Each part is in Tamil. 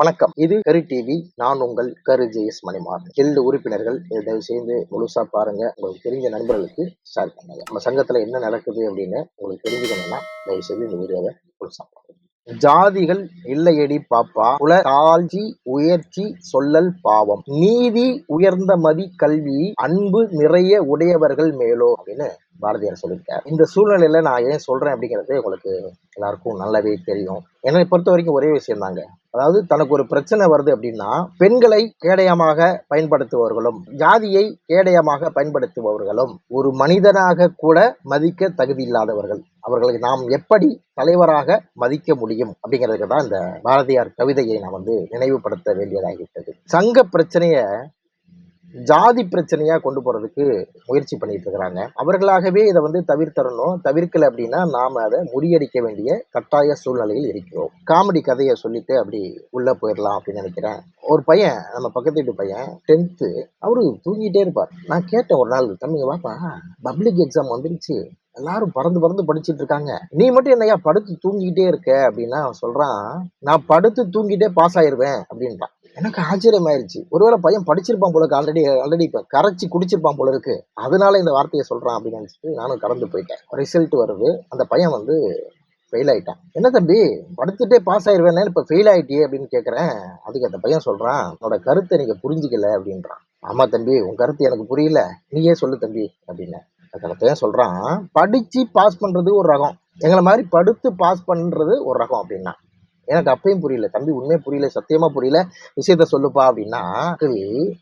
வணக்கம். இது கரு டிவி நான் உங்கள் கரு ஜெயஸ் மணிமாறன். எல்லு உறுப்பினர்கள் இதை தயவு செய்து முழுசா பாருங்க. உங்களுக்கு தெரிஞ்ச நண்பர்களுக்கு ஷேர் பண்ணுங்க. நம்ம சங்கத்துல என்ன நடக்குது அப்படின்னு உங்களுக்கு தெரிஞ்சுக்கணும்னா தயவு செய்து இந்த வீடியோவை முழுசா பாருங்க. ஜாதிகள் இல்லையடி பாப்பா. குல தாழ்ச்சி உயர்ச்சி சொல்லல் பாவம். நீதி உயர்ந்த மதி கல்வி அன்பு நிறைய உடையவர்கள் மேலோ அப்படின்னு பாரதியார் சொல்லியிருக்கார். இந்த சூழ்நிலையில நான் ஏன் சொல்றேன் அப்படிங்கிறது உங்களுக்கு எல்லாருக்கும் நல்லாவே தெரியும். என்னை பொறுத்த வரைக்கும் ஒரே விஷயம் தாங்க அதாவது தனக்கு ஒரு பிரச்சனை வருது அப்படின்னா பெண்களை கேடயமாக பயன்படுத்துபவர்களும் ஜாதியை கேடயமாக பயன்படுத்துபவர்களும் ஒரு மனிதனாக கூட மதிக்க தகுதி இல்லாதவர்கள். அவர்களை நாம் எப்படி தலைவராக மதிக்க முடியும் அப்படிங்கிறதுக்கு தான் இந்த பாரதியார் கவிதையை நான் வந்து நினைவுபடுத்த வேண்டியதாகிவிட்டது. சங்க பிரச்சனையை ஜாதி பிரச்சனையாக கொண்டு போகிறதுக்கு முயற்சி பண்ணிட்டு இருக்கிறாங்க. அவர்களாகவே இதை வந்து தவிர்த்தரணும். தவிர்க்கலை அப்படின்னா நாம் அதை முறியடிக்க வேண்டிய கட்டாய சூழ்நிலையில் இருக்கிறோம். காமெடி கதையை சொல்லிட்டு அப்படி உள்ளே போயிடலாம் அப்படின்னு நினைக்கிறேன். ஒரு பையன் நம்ம பக்கத்து வீட்டு பையன் டென்த்து அவரு தூங்கிட்டே இருப்பார். நான் கேட்டேன் ஒரு நாள் தம்பிங்க பாப்பா பப்ளிக் எக்ஸாம் வந்துருச்சு. எல்லாரும் பறந்து பறந்து படிச்சுட்டு இருக்காங்க. நீ மட்டும் என்னையா படுத்து தூங்கிக்கிட்டே இருக்க? அப்படின்னா அவன் சொல்றான் நான் படுத்து தூங்கிட்டே பாஸ் ஆயிருவேன். அப்படின்ட்டான். எனக்கு ஆச்சரியமாயிருச்சு. ஒருவேளை பையன் படிச்சிருப்பான் போல ஆல்ரெடி ஆல்ரெடி இப்போ கரைச்சி குடிச்சிருப்பான் போல இருக்கு. அதனால இந்த வார்த்தையை சொல்கிறான் அப்படின்னு நினச்சிட்டு நானும் கடந்து போயிட்டேன். ரிசல்ட் வருது. அந்த பையன் வந்து ஃபெயில் ஆகிட்டான் என்ன தம்பி? படுத்துட்டே பாஸ் ஆயிருவேன்னு இப்போ ஃபெயில் ஆகிட்டியே அப்படின்னு கேட்குறேன் அதுக்கு அந்த பையன் சொல்கிறான் என்னோட கருத்தை நீங்கள் புரிஞ்சுக்கல அப்படின்றான். ஆமாம் தம்பி உன் கருத்து எனக்கு புரியல. நீயே சொல்லு தம்பி அப்படின்னு. அந்த பையன் சொல்கிறான் படித்து பாஸ் பண்ணுறது ஒரு ரகம். எங்களை மாதிரி படுத்து பாஸ் பண்ணுறது ஒரு ரகம் அப்படின்னா. எனக்கு அப்பயும் புரியல. தம்பி உண்மையே புரியல? சத்தியமா புரியல? விஷயத்த சொல்லுப்பா அப்படின்னா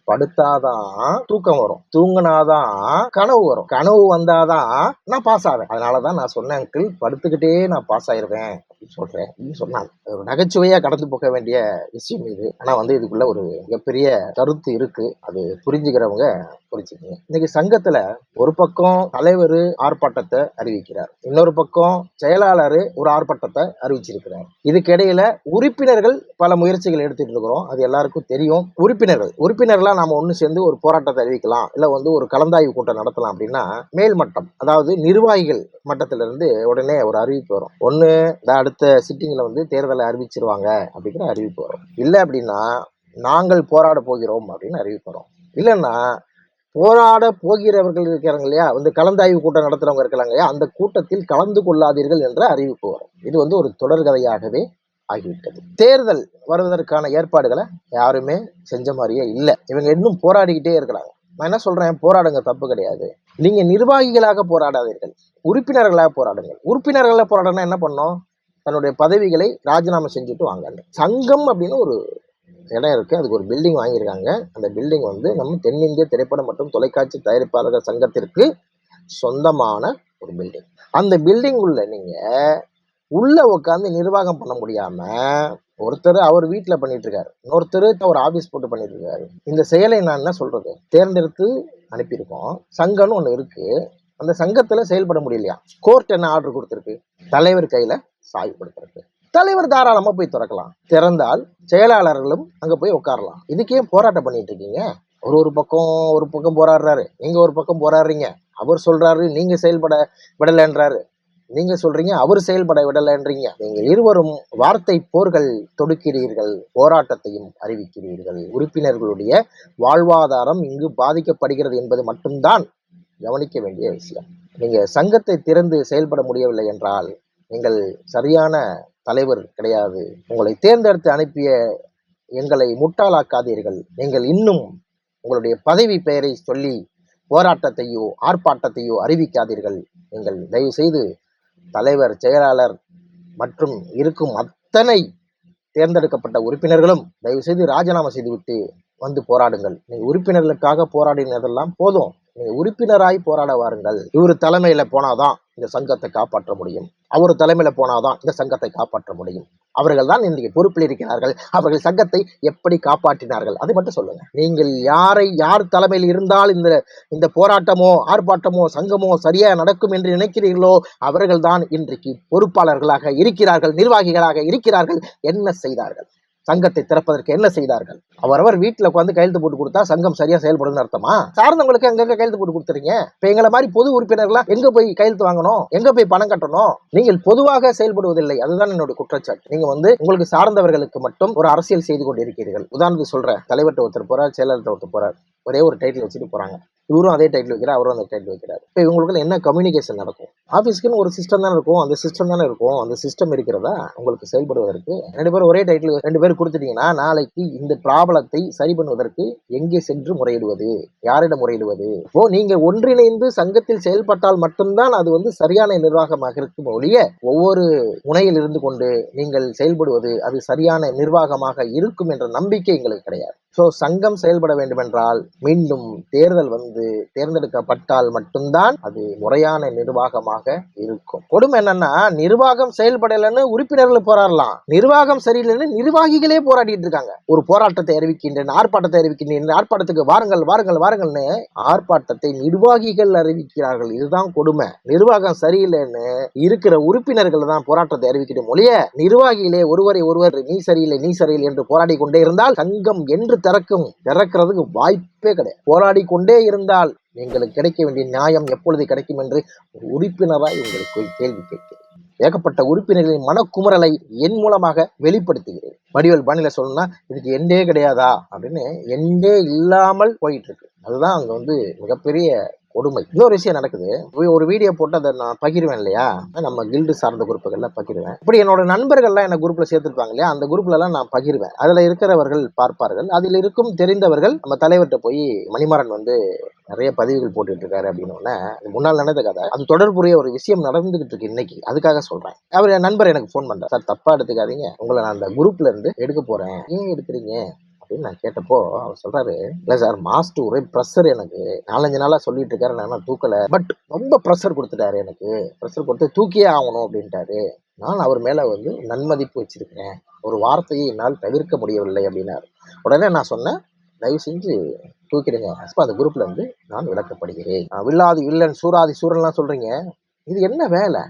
படுத்தாதான் தூக்கம் வரும். தூங்கினாதான் கனவு வரும். கனவு வந்தாதான் நான் பாஸ் ஆவேன். அதனாலதான் நான் சொன்னேன் அங்கிள் படுத்துக்கிட்டே நான் பாஸ் ஆயிருவேன் அப்படின்னு சொல்றேன் அப்படின்னு சொன்னாங்க. ஒரு நகைச்சுவையா கடந்து போக வேண்டிய விஷயம் இது. ஆனா வந்து இதுக்குள்ள ஒரு மிகப்பெரிய கருத்து இருக்கு. அது புரிஞ்சுக்கிறவங்க புரிஞ்சுக்கங்க. இன்னைக்கு சங்கத்துல ஒரு பக்கம் தலைவர் ஆர்ப்பாட்டத்தை அறிவிக்கிறார். இன்னொரு பக்கம் செயலாளர் ஒரு ஆர்ப்பாட்டத்தை அறிவிச்சிருக்கிறார். இதுக்கிடையில உறுப்பினர்கள் பல முயற்சிகள் எடுத்துகிட்டு இருக்கிறோம். அது எல்லாருக்கும் தெரியும். உறுப்பினர்கள் உறுப்பினர்களாக நாம் ஒன்று சேர்ந்து ஒரு போராட்டத்தை அறிவிக்கலாம். இல்லை வந்து ஒரு கலந்தாய்வு கூட்டம் நடத்தலாம் அப்படின்னா மேல்மட்டம் அதாவது நிர்வாகிகள் மட்டத்திலிருந்து உடனே ஒரு அறிவிப்பு வரும். ஒன்று இந்த அடுத்த சிட்டிங்கில் வந்து தேர்தலை அறிவிச்சிருவாங்க அப்படிங்கிற அறிவிப்பு வரும். இல்லை அப்படின்னா நாங்கள் போராட போகிறோம் அப்படின்னு அறிவிப்பு வரும். இல்லைன்னா போராட போகிறவர்கள் இருக்கிறாங்க இல்லையா? வந்து கலந்தாய்வு கூட்டம் நடத்துறவங்க இருக்கிறாங்க இல்லையா? அந்த கூட்டத்தில் கலந்து கொள்ளாதீர்கள் என்ற அறிவிப்பு வரும். இது வந்து ஒரு தொடர்கதையாகவே ஆகிவிட்டது. தேர்தல் வருவதற்கான ஏற்பாடுகளை யாருமே செஞ்ச மாதிரியே இல்லை. இவங்க இன்னும் போராடிக்கிட்டே இருக்கிறாங்க. நான் என்ன சொல்றேன்? போராடுங்க தப்பு கிடையாது. நீங்க நிர்வாகிகளாக போராடாதீர்கள். உறுப்பினர்களாக போராடுங்கள். உறுப்பினர்களாக போராடணும் என்ன பண்ணோம் தன்னுடைய பதவிகளை ராஜினாமா செஞ்சுட்டு வாங்க சங்கம் அப்படின்னு ஒரு இடம் இருக்குது அதுக்கு ஒரு பில்டிங் வாங்கியிருக்காங்க. அந்த பில்டிங் வந்து நம்ம தென்னிந்திய திரைப்படம் மற்றும் தொலைக்காட்சி தயாரிப்பாளர்கள் சங்கத்திற்கு சொந்தமான ஒரு பில்டிங் அந்த பில்டிங் உள்ள நீங்கள் உள்ள உட்காந்து நிர்வாகம் பண்ண முடியாம ஒருத்தர் அவர் வீட்டில் பண்ணிட்டு இருக்காரு இன்னொருத்தர் அவர் ஆபீஸ் போட்டு பண்ணிட்டு இருக்காரு இந்த செயலை நான் என்ன சொல்றது? தேர்ந்தெடுத்து அனுப்பியிருக்கோம். சங்கம்னு ஒன்று இருக்கு. அந்த சங்கத்துல செயல்பட முடியலையா? கோர்ட் என்ன ஆர்டர் கொடுத்துருக்கு? தலைவர் கையில சாவி கொடுத்துருக்கு. தலைவர் தாராளமா போய் திறக்கலாம். திறந்தால் செயலாளர்களும் அங்க போய் உட்காரலாம் இதுக்கே போராட்டம் பண்ணிட்டு இருக்கீங்க ஒரு ஒரு பக்கம் ஒரு பக்கம் போராடுறாரு. நீங்க ஒரு பக்கம் போராடுறீங்க. அவர் சொல்றாரு நீங்க செயல்பட விடலைன்றாரு. நீங்க சொல்றீங்க அவர் செயல்பட விடலைன்றீங்க. நீங்கள் இருவரும் வார்த்தை போர்கள் தொடுக்கிறீர்கள் போராட்டத்தையும் அறிவிக்கிறீர்கள். உறுப்பினர்களுடைய வாழ்வாதாரம் இங்கு பாதிக்கப்படுகிறது என்பது மட்டும்தான் கவனிக்க வேண்டிய விஷயம். நீங்க சங்கத்தை திறந்து செயல்பட முடியவில்லை என்றால் நீங்கள் சரியான தலைவர் கிடையாது. உங்களை தேர்ந்தெடுத்து அனுப்பிய எங்களை முட்டாளாக்காதீர்கள். நீங்கள் இன்னும் உங்களுடைய பதவி பெயரை சொல்லி போராட்டத்தையோ ஆர்ப்பாட்டத்தையோ அறிவிக்காதீர்கள். நீங்கள் தயவு செய்து தலைவர் செயலாளர் மற்றும் இருக்கும் அத்தனை தேர்ந்தெடுக்கப்பட்ட உறுப்பினர்களும் தயவு செய்து ராஜினாமா செய்துவிட்டு வந்து போராடுங்கள். நீங்கள் உறுப்பினர்களுக்காக போராடினதெல்லாம் போதும். நீங்க உறுப்பினராய் போராட வாருங்கள் இவர் தலைமையில போனாதான் இந்த சங்கத்தை காப்பாற்ற முடியும். அவர் தலைமையில போனாதான் இந்த சங்கத்தை காப்பாற்ற முடியும். அவர்கள் தான் இன்றைக்கு பொறுப்பில் இருக்கிறார்கள். அவர்கள் சங்கத்தை எப்படி காப்பாற்றினார்கள்? அது மட்டும் சொல்லுங்க. நீங்கள் யாரை யார் தலைமையில் இருந்தால் இந்த இந்த போராட்டமோ ஆர்ப்பாட்டமோ சங்கமோ சரியா நடக்கும் என்று நினைக்கிறீர்களோ அவர்கள் தான் இன்றைக்கு பொறுப்பாளர்களாக இருக்கிறார்கள் நிர்வாகிகளாக இருக்கிறார்கள். என்ன செய்தார்கள்? சங்கத்தை திறப்பதற்கு என்ன செய்தார்கள்? அவரவர் வீட்டுல உட்காந்து கையெழுத்து போட்டு கொடுத்தா சங்கம் சரியா செயல்படுதுன்னு அர்த்தமா? சார்ந்தவங்களுக்கு எங்க கையெழுத்து போட்டு கொடுத்துறீங்க? இப்ப எங்களை மாதிரி பொது உறுப்பினர்களா எங்க போய் கையெழுத்து வாங்கணும்? எங்க போய் பணம் கட்டணும்? நீங்கள் பொதுவாக செயல்படுவதில்லை. அதுதான் என்னோட குற்றச்சாட்டு. நீங்க வந்து உங்களுக்கு சார்ந்தவர்களுக்கு மட்டும் ஒரு அரசியல் செய்து கொண்டிருக்கிறீர்கள். உதாரணத்துக்கு சொல்றேன். தலைவர்கிட்ட ஒருத்தர் போறார் செயலாளர்கிட்ட ஒருத்தர் போறார். ஒரே ஒரு டைட்டில் வச்சுட்டு போகிறாங்க இவரும் அதே டைட்டில் வைக்கிறார் அவரும் அந்த டைட்டில் வைக்கிறார். இப்போ இவங்களுக்குள்ள என்ன கம்யூனிகேஷன் நடக்கும்? ஆஃபீஸ்க்குன்னு ஒரு சிஸ்டம் தானே இருக்கும். அந்த சிஸ்டம் தானே இருக்கும். அந்த சிஸ்டம் இருக்கிறதா உங்களுக்கு செயல்படுவதற்கு? ரெண்டு பேரும் ஒரே டைட்டில் ரெண்டு பேரும் கொடுத்துட்டீங்கன்னா நாளைக்கு இந்த ப்ராப்ளத்தை சரி பண்ணுவதற்கு எங்கே சென்று முறையிடுவது? யாரிடம் முறையிடுவது? ஓ நீங்கள் ஒன்றிணைந்து சங்கத்தில் செயல்பட்டால் மட்டும்தான் அது வந்து சரியான நிர்வாகமாக இருக்கும் ஒழிய ஒவ்வொரு முனையில் இருந்து கொண்டு நீங்கள் செயல்படுவது அது சரியான நிர்வாகமாக இருக்கும் என்ற நம்பிக்கை எங்களுக்கு கிடையாது. ஸோ சங்கம் செயல்பட வேண்டுமென்றால் மீண்டும் தேர்தல் வந்து தேர்ந்தெடுக்கப்பட்டால் மட்டும்தான் அது முறையான நிர்வாகமாக இருக்கும். கொடுமை என்னன்னா நிர்வாகம் செயல்படலைன்னு உறுப்பினர்கள் போராடலாம். நிர்வாகம் சரியில்லைன்னு நிர்வாகிகளே போராடிட்டு இருக்காங்க. ஒரு போராட்டத்தை அறிவிக்கின்றேன் ஆர்ப்பாட்டத்தை அறிவிக்கின்றேன் ஆர்ப்பாட்டத்துக்கு வாருங்கள் வாருங்கள் வாருங்கள்னு ஆர்ப்பாட்டத்தை நிர்வாகிகள் அறிவிக்கிறார்கள். இதுதான் கொடுமை. நிர்வாகம் சரியில்லைன்னு இருக்கிற உறுப்பினர்கள் தான் போராட்டத்தை அறிவிக்கணும் ஒழிய நிர்வாகிகளே ஒருவரை ஒருவர் நீ சரியில்லை நீ சரியில்லை என்று போராடி கொண்டே இருந்தால் சங்கம் என்று திறக்கும் திறக்கிறதுக்கு வாய்ப்பு கிடையாது. போராடி கொண்டே இருந்தால் எங்களுக்கு கிடைக்க வேண்டிய நியாயம் எப்பொழுது கிடைக்கும் என்று ஒரு உறுப்பினராய் உங்களுக்கு கேள்வி கேட்கிறேன். ஏகப்பட்ட உறுப்பினர்களின் மனக்குமுறலை என் மூலமாக வெளிப்படுத்துகிறேன். வடிவல் பாணியில சொல்லணும்னா இதுக்கு எண்டே கிடையாதா? அப்படின்னு எண்டே இல்லாமல் போயிட்டு இருக்கு. அதுதான் அங்க வந்து மிகப்பெரிய கொடுமை. இன்னொரு விஷயம் நடக்குது. ஒரு- வீடியோ போட்டு அதை நான் பகிர்வேன் இல்லையா? நம்ம கில்டு சார்ந்த குரூப்புகளில் பகிர்வேன். இப்படி என்னோட நண்பர்கள்லாம் என்ன குரூப்பில் சேர்த்துருப்பாங்க இல்லையா? அந்த குரூப்லலாம் நான் பகிர்வேன். அதில் இருக்கிறவர்கள் பார்ப்பார்கள். அதில் இருக்கும் தெரிந்தவர்கள் நம்ம தலைவர்கிட்ட போய் மணிமாறன் வந்து நிறைய பதிவுகள் போட்டுட்டு இருக்காரு அப்படின்னு முன்னால் நடந்த கதை. அது தொடர்புடைய ஒரு விஷயம் நடந்துகிட்டு இருக்கு இன்னைக்கு. அதுக்காக சொல்றேன். அவர் என் நண்பர் எனக்கு ஃபோன் பண்றார். சார் தப்பா எடுத்துக்காதீங்க. உங்களை நான் அந்த குரூப்ல இருந்து எடுக்க போறேன். ஏன் எடுக்கிறீங்க? அப்படின்னு நான் கேட்டப்போ அவர் சொல்றாரு இல்ல சார் மாஸ்டர் ஒரே ப்ரெஷர் எனக்கு. நாலஞ்சு நாளா சொல்லிட்டு இருக்காரு நான் இன்னும் தூக்கல. பட் ரொம்ப ப்ரெஷர் கொடுத்துட்டாரு எனக்கு. ப்ரெஷர் கொடுத்து தூக்கியே ஆகணும் அப்படின்ட்டாரு. நான் அவர் மேல வந்து நன்மதிப்பு வச்சிருக்கிறேன். ஒரு வார்த்தையை என்னால் தவிர்க்க முடியவில்லை அப்படின்னாரு. உடனே நான் சொன்னேன் தயவு செஞ்சு தூக்கிடுங்க. அந்த குரூப்ல இருந்து நான் விளக்கப்படுகிறேன். நான் வில்லாதி வில்லன் சூராதி சூரன்லாம் சொல்றீங்க. இது என்ன வேலை?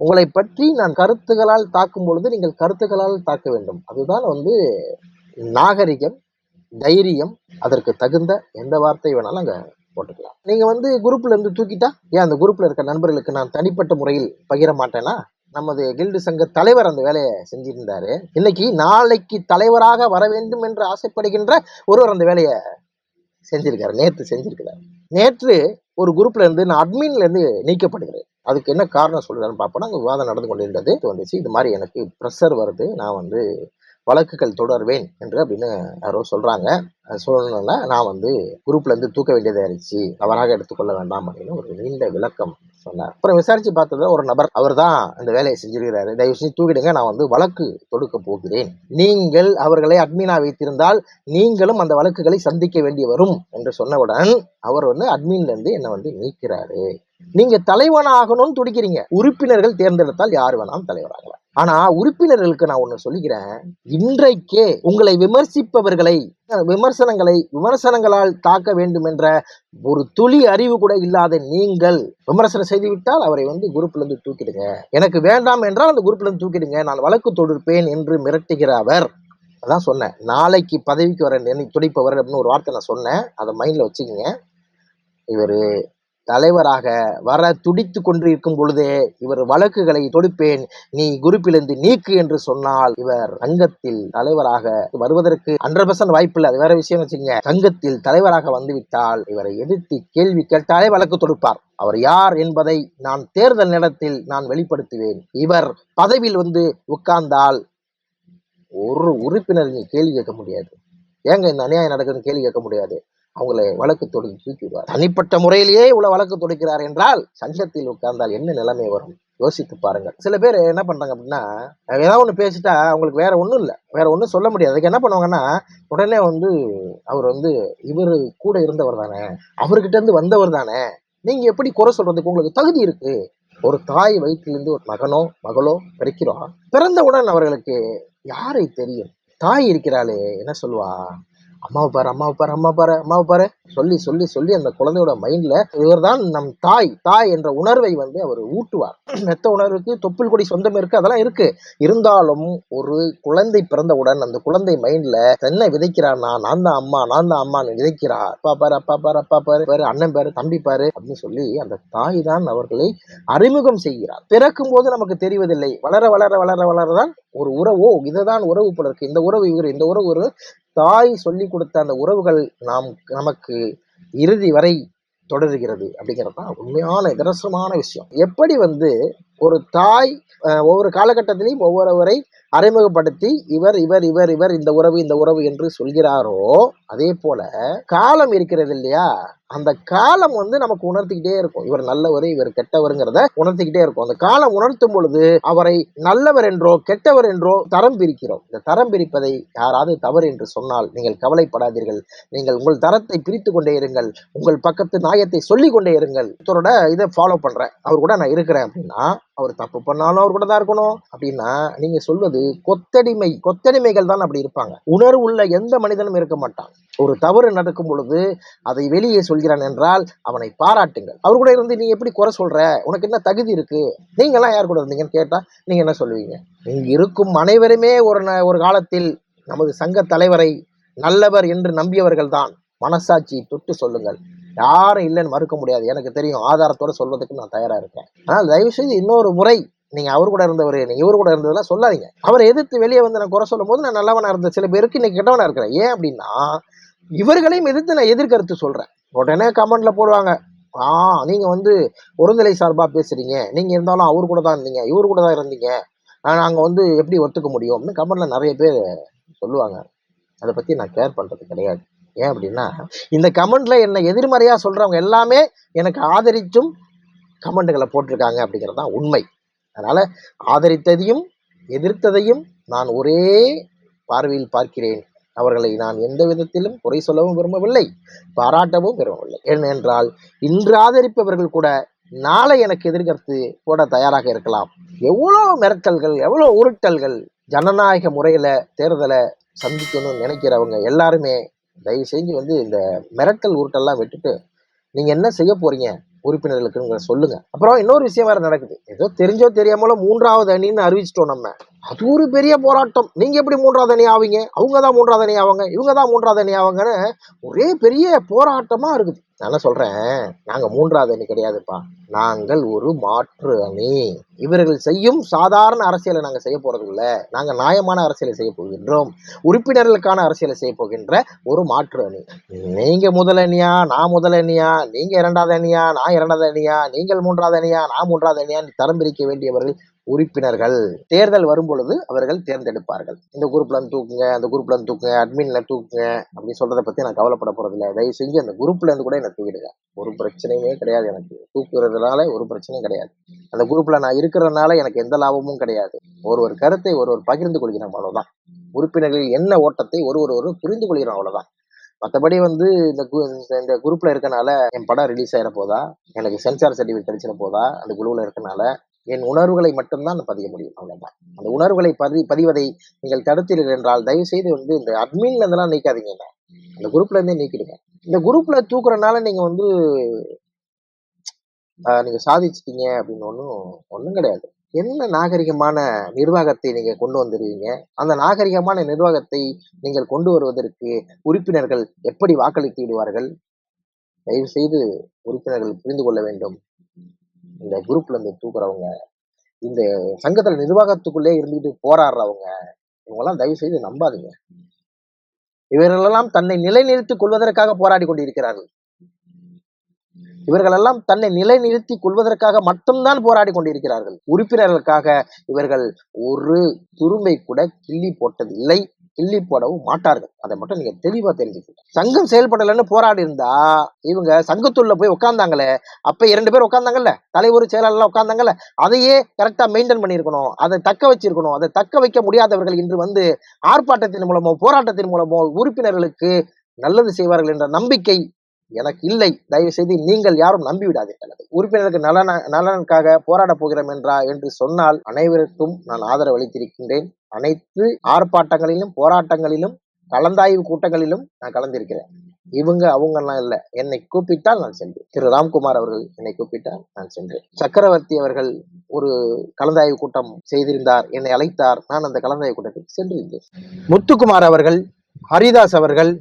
உங்களை பற்றி நான் கருத்துகளால் தாக்கும் பொழுது நீங்கள் கருத்துகளால் தாக்க வேண்டும். அதுதான் வந்து நாகரிகம் தைரியம் அதற்கு தகுந்த எந்த வார்த்தை வேணாலும் அங்க போட்டுக்கலாம். நீங்க வந்து குரூப்ல இருந்து தூக்கிட்டா ஏன் அந்த குரூப்ல இருக்க நண்பர்களுக்கு நான் தனிப்பட்ட முறையில் பகிர மாட்டேனா நமது கில்டு சங்க தலைவர் அந்த வேலையை செஞ்சிருந்தாரு. இன்னைக்கு நாளைக்கு தலைவராக வர வேண்டும் என்று ஆசைப்படுகின்ற ஒருவர் அந்த வேலையை செஞ்சிருக்காரு நேற்று செஞ்சிருக்கிறார். நேற்று ஒரு குரூப்ல இருந்து நான் அட்மின்ல இருந்து நீக்கப்படுகிறேன். அதுக்கு என்ன காரணம் சொல்லுறான்னு பார்ப்போம்னா அங்கே விவாதம் நடந்து கொண்டிருந்தது. வந்துச்சு. இது மாதிரி எனக்கு ப்ரெஷர் வருது. நான் வந்து வழக்குகள் தொடர்வேன் என்று அப்படின்னு யாரோ சொல்கிறாங்க சொல்லணும்னா நான் வந்து குரூப்லேருந்து தூக்க வேண்டியதாக இருந்துச்சு தவறாக எடுத்துக்கொள்ள வேண்டாம் அப்படின்னு ஒரு நீண்ட விளக்கம் சொன்னார். அப்புறம் விசாரித்து பார்த்ததுல ஒரு நபர் அவர் தான் அந்த வேலையை செஞ்சிருக்கிறாரு. தயவு செஞ்சு தூக்கிடுங்க நான் வந்து வழக்கு தொடுக்க போகிறேன். நீங்கள் அவர்களை அட்மினா வைத்திருந்தால் நீங்களும் அந்த வழக்குகளை சந்திக்க வேண்டி வரும் என்று சொன்னவுடன் அவர் வந்து அட்மின்ல இருந்து என்னை வந்து நீக்கிறாரு. நீங்க தலைவனாகணும்னு துடிக்கிறீங்க. உறுப்பினர்கள் தேர்ந்தெடுத்தால் யார் வேணாலும் தலைவராகலாம். ஆனா உறுப்பினர்களுக்கு நான் ஒண்ணு சொல்லிக்கிறேன். இன்றைக்கே உங்களை விமர்சிப்பவர்களை விமர்சனங்களை விமர்சனங்களால் தாக்க வேண்டும் என்ற ஒரு துளி அறிவு கூட இல்லாத நீங்கள் விமர்சனம் செய்துவிட்டால் அவரை வந்து குரூப்ல இருந்து தூக்கிடுங்க. எனக்கு வேண்டாம் என்றால் அந்த குரூப்ல இருந்து தூக்கிடுங்க. நான் வழக்கு தொடுப்பேன் என்று மிரட்டுகிற அவர் அதான் சொன்னேன். நாளைக்கு பதவிக்கு வர துடிப்பவர் அப்படின்னு ஒரு வார்த்தை நான் சொன்னேன். அதை மைண்ட்ல வச்சுக்கோங்க. இவர் தலைவராக வர துடித்து கொண்டிருக்கும் பொழுதே இவர் வழக்குகளை தொடுப்பேன். நீ குரூப்பிலிருந்து நீக்கு என்று சொன்னால் இவர் சங்கத்தில் தலைவராக வருவதற்கு ஹண்ட்ரட் பர்சன்ட் வாய்ப்பில்லை. அது வேற விஷயம் வச்சுக்கோங்க. சங்கத்தில் தலைவராக வந்துவிட்டால் இவரை எதிர்த்து கேள்வி கேட்டாலே வழக்கு தொடுப்பார். அவர் யார் என்பதை நான் தேர்தல் நேரத்தில் நான் வெளிப்படுத்துவேன். இவர் பதவியில் வந்து உட்கார்ந்தால் ஒரு உறுப்பினர் நீ கேள்வி கேட்க முடியாது. ஏங்க இந்த அநியாயம் நடக்குதுன்னு கேள்வி கேட்க முடியாது? அவங்களை வழக்கு தொடுத்து தூக்கிடுவார். தனிப்பட்ட முறையிலேயே இவ்வளவு வழக்கு தொடுக்கிறார் என்றால் சங்கத்தில் உட்கார்ந்தால் என்ன நிலைமை வரும்? யோசித்து பாருங்கள். சில பேர் என்ன பண்றாங்க அப்படின்னா ஏதாவது ஒன்று பேசிட்டா அவங்களுக்கு வேற ஒன்றும் இல்லை. வேற ஒன்றும் சொல்ல முடியாது. அதுக்கு என்ன பண்ணுவாங்கன்னா உடனே வந்து அவர் வந்து இவர் கூட இருந்தவர் தானே அவர்கிட்ட இருந்து வந்தவர் தானே நீங்க எப்படி குறை சொல்றதுக்கு உங்களுக்கு தகுதி இருக்கு? ஒரு தாய் வயிற்றிலிருந்து ஒரு மகனோ மகளோ பிறக்கிறோம் பிறந்தவுடன் அவர்களுக்கு யாரை தெரியும்? தாய் இருக்கிறாளே என்ன சொல்லுவா? அம்மாவை பாரு அம்மாவை பாரு அம்மா பாரு அம்மாவை பாரு. சொல்லி சொல்லி சொல்லி அந்த குழந்தையோட மைண்ட்ல இவர்தான் நம் தாய் தாய் என்ற உணர்வை வந்து அவர் ஊட்டுவார். மெத்த உணர்வுக்கு தொப்புள் கொடி சொந்தம் இருக்கு அதெல்லாம் இருக்கு. இருந்தாலும் ஒரு குழந்தை பிறந்தவுடன் அந்த குழந்தை மைண்ட்ல என்ன விதைக்கிறான்னா நான் தான் அம்மா நான் தான் அம்மான்னு விதைக்கிறா அப்பா பாரு அப்பா பாரு அப்பா பாரு பாரு அண்ணன் பாரு தம்பி பாரு அப்படின்னு சொல்லி அந்த தாய் தான் அவர்களை அறிமுகம் செய்கிறார். பிறக்கும் போது நமக்கு தெரிவதில்லை. வளர வளர வளர வளரதான் ஒரு உறவோ இதுதான் உறவு போல இருக்கு. இந்த உறவு இவர் இந்த உறவு தாய் சொல்லி கொடுத்த அந்த உறவுகள் நாம் நமக்கு இறுதி வரை தொடர்கிறது அப்படிங்கிறது தான் உண்மையான நிதர்சனமான விஷயம். எப்படி வந்து ஒரு தாய் ஒவ்வொரு காலகட்டத்திலையும் ஒவ்வொருவரை அறிமுகப்படுத்தி இவர் இவர் இவர் இவர் இந்த உறவு இந்த உறவு என்று சொல்கிறாரோ அதே போல காலம் இருக்கிறது இல்லையா? அந்த காலம் வந்து நமக்கு உணர்த்திக்கிட்டே இருக்கும். இவர் நல்லவர் இவர் கெட்டவருங்கிறத உணர்த்திக்கிட்டே இருக்கும். அந்த காலம் உணர்த்தும் பொழுது அவரை நல்லவர் என்றோ கெட்டவர் என்றோ தரம் பிரிக்கிறோம். இந்த தரம் பிரிப்பதை யாராவது தவறு என்று சொன்னால் நீங்கள் கவலைப்படாதீர்கள். நீங்கள் உங்கள் தரத்தை பிரித்து கொண்டே இருங்கள். உங்கள் பக்கத்து நியாயத்தை சொல்லி கொண்டே இருங்கள். ஒருத்தரோட இதை ஃபாலோ பண்றேன். அவர் கூட நான் இருக்கிறேன் அப்படின்னா அவர் தப்பு பண்ணாலும் அவர் கூட தான் இருக்கணும். அப்படின்னா நீங்க சொல்வது கொத்தடிமை கொத்தடிமைகள் தான் அப்படி இருப்பாங்க. உணர்வு உள்ள எந்த மனிதனும் இருக்க மாட்டான். ஒரு தவறு நடக்கும் பொழுது அதை வெளியே சொல்கிறான் என்றால் அவனை பாராட்டுங்கள். அவர் கூட இருந்து நீ எப்படி குறை சொல்ற? உனக்கு என்ன தகுதி இருக்கு? நீங்கெல்லாம் யார் கூட இருந்தீங்கன்னு கேட்டா நீங்க என்ன சொல்லுவீங்க? இங்கு இருக்கும் அனைவருமே ஒரு ந- ஒரு காலத்தில் நமது சங்க தலைவரை நல்லவர் என்று நம்பியவர்கள் தான் மனசாட்சி தொட்டு சொல்லுங்கள். யாரும் இல்லைன்னு மறுக்க முடியாது. எனக்கு தெரியும். ஆதாரத்தோட சொல்வதற்கு நான் தயாரா இருக்கேன். ஆனால் தயவு செய்து இன்னொரு முறை நீங்க அவர் கூட இருந்தவர் நீங்க இவர் கூட இருந்ததெல்லாம் சொல்லாதீங்க. அவரை எதிர்த்து வெளியே வந்து நான் குறை சொல்லும் போது நான் நல்லவனா இருந்த சில பேருக்கு இன்னைக்கு கெட்டவனா இருக்கிறேன். ஏன் அப்படின்னா இவர்களையும் எதிர்த்து நான் எதிர்கருத்து சொல்றேன். உடனே கமெண்ட்ல போடுவாங்க. ஆ நீங்க வந்து ஒருநிலை சார்பா பேசுறீங்க. நீங்க இருந்தாலும் அவர் கூட தான் இருந்தீங்க. இவர் கூட தான் இருந்தீங்க. நாங்கள் வந்து எப்படி ஒத்துக்க முடியும் அப்படின்னு கமெண்ட்ல நிறைய பேர் சொல்லுவாங்க. அதை பத்தி நான் கேர் பண்றது கிடையாது. ஏன் அப்படின்னா இந்த கமெண்ட்ல என்ன எதிர்மறையா சொல்றவங்க எல்லாமே எனக்கு ஆதரிச்சும் கமெண்ட்டுகளை போட்டிருக்காங்க அப்படிங்கிறது தான் உண்மை. அதனால ஆதரித்ததையும் எதிர்த்ததையும் நான் ஒரே பார்வையில் பார்க்கிறேன். அவர்களை நான் எந்த விதத்திலும் குறை சொல்லவும் விரும்பவில்லை பாராட்டவும் விரும்பவில்லை. ஏனென்றால் இன்று ஆதரிப்பவர்கள் கூட நாளை எனக்கு எதிர்கருத்து போட தயாராக இருக்கலாம். எவ்வளோ மிரட்டல்கள் எவ்வளோ உருட்டல்கள் ஜனநாயக முறையில் தேர்தலை சந்திக்கணும்னு நினைக்கிறவங்க எல்லாருமே தயவு செஞ்சு வந்து இந்த மிரட்டல் உருட்டெல்லாம் விட்டுட்டு நீங்கள் என்ன செய்ய போறீங்க உறுப்பினர்களுக்குங்கிற சொல்லுங்க. அப்புறம் இன்னொரு விஷயம் வேற நடக்குது. ஏதோ தெரிஞ்சோ தெரியாமலோ மூன்றாவது அணின்னு அறிவிச்சிட்டோம் நம்ம. அது ஒரு பெரிய போராட்டம். நீங்க எப்படி மூன்றாவது அணி ஆவீங்க? அவங்க தான் மூன்றாவது அணி ஆவாங்க. இவங்க தான் மூன்றாவது அணி ஆவாங்கன்னு ஒரே பெரிய போராட்டமா இருக்குது. நான் சொல்கிறேன் சொல்றேன்? நாங்க மூன்றாவது அணி கிடையாதுப்பா. நாங்கள் ஒரு மாற்று அணி. இவர்கள் செய்யும் சாதாரண அரசியலை நாங்க செய்ய போறது இல்ல நியாயமான அரசியலை செய்ய போகின்றோம். உறுப்பினர்களுக்கான அரசியலை செய்ய போகின்ற ஒரு மாற்று அணி. நீங்க முதல் அணியா? நான் முதல் அணியா? நீங்க இரண்டாவது அணியா? நான் இரண்டாவது அணியா? நீங்கள் மூன்றாவது அணியா? நான் மூன்றாவது அணியா தரம் பிரிக்க வேண்டியவர்கள் உறுப்பினர்கள் தேர்தல் வரும் பொழுது அவர்கள் தேர்ந்தெடுப்பார்கள். இந்த குரூப்ல இருந்து தூக்குங்க அந்த குரூப்ல இருந்து தூக்குங்க அட்மின்ல தூக்குங்க அப்படின்னு சொல்றதை பத்தி நான் கவலைப்பட போறது இல்லை தயவு செஞ்சு அந்த குரூப்ல இருந்து கூட என்ன தூக்கிடுங்க. ஒரு பிரச்சனையுமே கிடையாது எனக்கு. தூக்குறதுனால ஒரு பிரச்சனையும் கிடையாது. அந்த குரூப்ல நான் இருக்கிறதுனால எனக்கு எந்த லாபமும் கிடையாது. ஒரு ஒரு கருத்தை ஒரு ஒரு பகிர்ந்து கொள்கிறோம் அவ்வளவுதான். உறுப்பினர்கள் என்ன ஓட்டத்தை ஒரு ஒரு ஒரு புரிந்து கொள்கிறோம் அவ்வளவுதான். மற்றபடி வந்து இந்த கு- இந்த- இந்த குரூப்ல இருக்கனால என் படம் ரிலீஸ் ஆயிட போதா எனக்கு சென்சார் சர்டிஃபிகேட் கிடைச்சிட போதா அந்த குழுவில் இருக்கனால என் உணர்வுகளை மட்டும்தான் பதிய முடியும் அவ்வளவுதான். அந்த உணர்வுகளை பதி பதிவதை நீங்கள் தடுத்தீர்கள் என்றால் தயவு செய்து வந்து இந்த அட்மின்ல இருந்தெல்லாம் நீக்காதீங்க. அந்த குரூப்ல இருந்தே நீக்கிடுங்க. இந்த குரூப்ல தூக்குறதுனால நீங்க வந்து நீங்க சாதிச்சிட்டீங்க அப்படின்னு ஒன்றும் ஒன்றும் கிடையாது. என்ன நாகரிகமான நிர்வாகத்தை நீங்க கொண்டு வந்துருவீங்க? அந்த நாகரிகமான நிர்வாகத்தை நீங்கள் கொண்டு வருவதற்கு உறுப்பினர்கள் எப்படி வாக்களித்து விடுவார்கள்? தயவு செய்து உறுப்பினர்கள் புரிந்து கொள்ள வேண்டும். இந்த குரூப்ல இருந்து தூக்குறவங்க இந்த சங்கத்துல நிர்வாகத்துக்குள்ளே இருந்துகிட்டு போராடுறவங்க இவங்கெல்லாம் தயவு செய்து நம்பாதீங்க. இவர்களெல்லாம் தன்னை நிலைநிறுத்திக் கொள்வதற்காக போராடி கொண்டிருக்கிறார்கள். இவர்களெல்லாம் தன்னை நிலைநிறுத்திக் கொள்வதற்காக மட்டும்தான் போராடி கொண்டிருக்கிறார்கள். உறுப்பினர்களுக்காக இவர்கள் ஒரு துரும்பை கூட கிள்ளி போட்டது இல்லை கிள்ளி போடவும் மாட்டார்கள். அதை மட்டும் நீங்க தெளிவா தெரிஞ்சுக்கணும். சங்கம் செயல்படலைன்னு போராடி இருந்தா இவங்க சங்கத்துள்ள போய் உட்கார்ந்தாங்களே அப்ப இரண்டு பேர் உட்கார்ந்தாங்கல்ல? தலைவர் செயலாளர்லாம் உட்கார்ந்தாங்கல்ல? அதையே கரெக்டா மெயின்டைன் பண்ணியிருக்கணும். அதை தக்க வச்சிருக்கணும். அதை தக்க வைக்க முடியாதவர்கள் இன்று வந்து ஆர்ப்பாட்டத்தின் மூலமோ போராட்டத்தின் மூலமோ உறுப்பினர்களுக்கு நல்லது செய்வார்கள் என்ற நம்பிக்கை எனக்கு இல்லை. தயவு செய்து நீங்கள் யாரும் நம்பிவிடாதீர்கள் உறுப்பினருக்கு நலன நலனுக்காக போராட போகிறோம் என்றா என்று சொன்னால் அனைவருக்கும் நான் ஆதரவு அளித்திருக்கின்றேன். அனைத்து ஆர்ப்பாட்டங்களிலும் போராட்டங்களிலும் கலந்தாய்வு கூட்டங்களிலும் நான் கலந்திருக்கிறேன். இவங்க அவங்கெல்லாம் இல்லை. என்னை கூப்பிட்டால் நான் சென்றேன் திரு ராம்குமார் அவர்கள் என்னை கூப்பிட்டால் நான் சென்றேன் சக்கரவர்த்தி அவர்கள் ஒரு கலந்தாய்வு கூட்டம் செய்திருந்தார் என்னை அழைத்தார். நான் அந்த கலந்தாய்வு கூட்டத்துக்கு சென்றிருந்தேன். முத்துக்குமார் அவர்கள் ஹரிதாஸ் அவர்கள்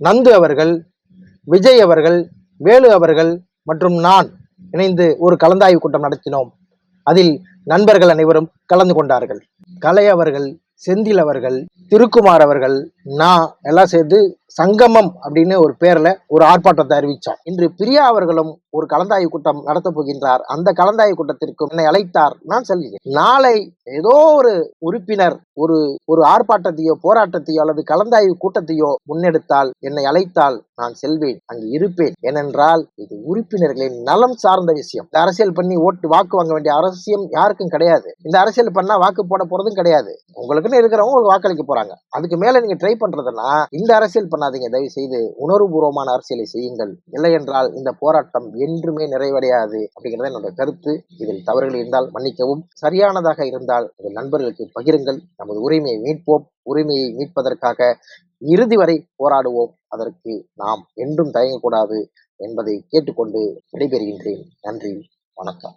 நந்து அவர்கள் விஜய் அவர்கள் வேலு அவர்கள் மற்றும் நான் இணைந்து ஒரு கலந்தாய்வு கூட்டம் நடத்தினோம். அதில் நண்பர்கள் அனைவரும் கலந்து கொண்டார்கள். கலை அவர்கள் செந்தில் அவர்கள் திருக்குமார் அவர்கள் நான் எல்லாம் சேர்ந்து சங்கமம் அப்படின்னு ஒரு பேர்ல ஒரு ஆர்ப்பாட்டத்தை அறிவிச்சார். இன்று பிரியா அவர்களும் ஒரு கலந்தாய்வு கூட்டம் நடத்தப் போகின்றார். அந்த கலந்தாய்வு கூட்டத்திற்கு என்னை அழைத்தார். நான் செல்கிறேன். நாளை ஏதோ ஒரு உறுப்பினர் ஒரு ஒரு ஆர்ப்பாட்டத்தையோ போராட்டத்தையோ அல்லது கலந்தாய்வு கூட்டத்தையோ முன்னெடுத்தால் என்னை அழைத்தால் நான் செல்வேன் அங்கு இருப்பேன். ஏனென்றால் இது உறுப்பினர்களின் நலம் சார்ந்த விஷயம். இந்த அரசியல் பண்ணி ஓட்டு வாக்கு வாங்க வேண்டிய அவசியம் யாருக்கும் கிடையாது. இந்த அரசியல் பண்ணா வாக்கு போட போறதும் கிடையாது. உங்களுக்குன்னு இருக்கிறவங்க ஒரு வாக்களிக்க போறாங்க. அதுக்கு மேல நீங்க ட்ரை பண்றதுன்னா இந்த அரசியல் பண்ணாதீங்க. தயவு செய்து உணர்வுபூர்வமான அரசியலை செய்யுங்கள். இல்லை என்றால் இந்த போராட்டம் என்றுமே நிறைவடையாது அப்படிங்கிறது என்னோட கருத்து. இதில் தவறுகள் இருந்தால் மன்னிக்கவும். சரியானதாக இருந்தால் உங்கள் நண்பர்களுக்கு பகிருங்கள். நமது உரிமையை மீட்போம். உரிமையை மீட்பதற்காக இறுதி வரை போராடுவோம். அதற்கு நாம் என்றும் தயங்கக்கூடாது என்பதை கேட்டுக்கொண்டு விடைபெறுகின்றேன். நன்றி. வணக்கம்.